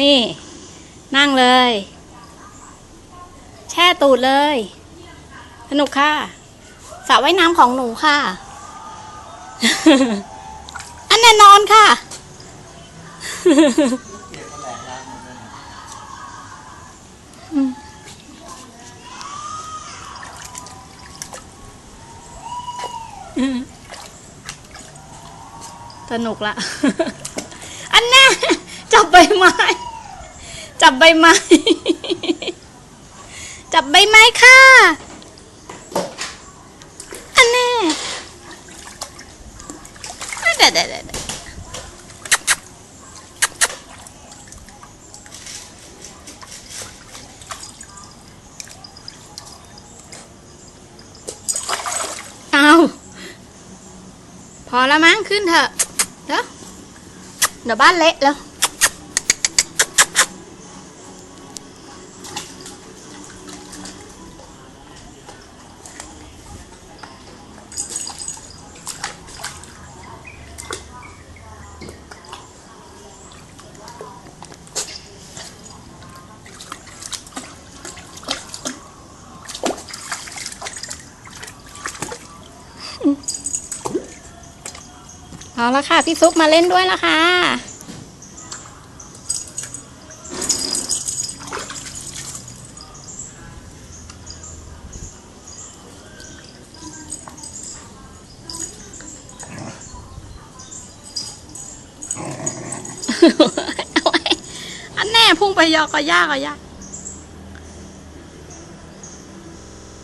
นี่ นั่งเลย แช่ตูดเลย สนุกค่ะสระว่ายน้ำของหนูค่ะ อันแน่นอนค่ะ สนุกละ อันแน่จับใบไม้ จับใบไม้ จับใบไม้ค่ะ อันแน่เด็ดเด็ดเอาพอแล้วมั้งขึ้นเถอะ เดี๋ยวเดี๋ยวบ้านเละแล้ว เอาละค่ะ พี่ซุปมาเล่นด้วยละค่ะ อันแน่พุ่งไปยอกก็ยากก็ยาก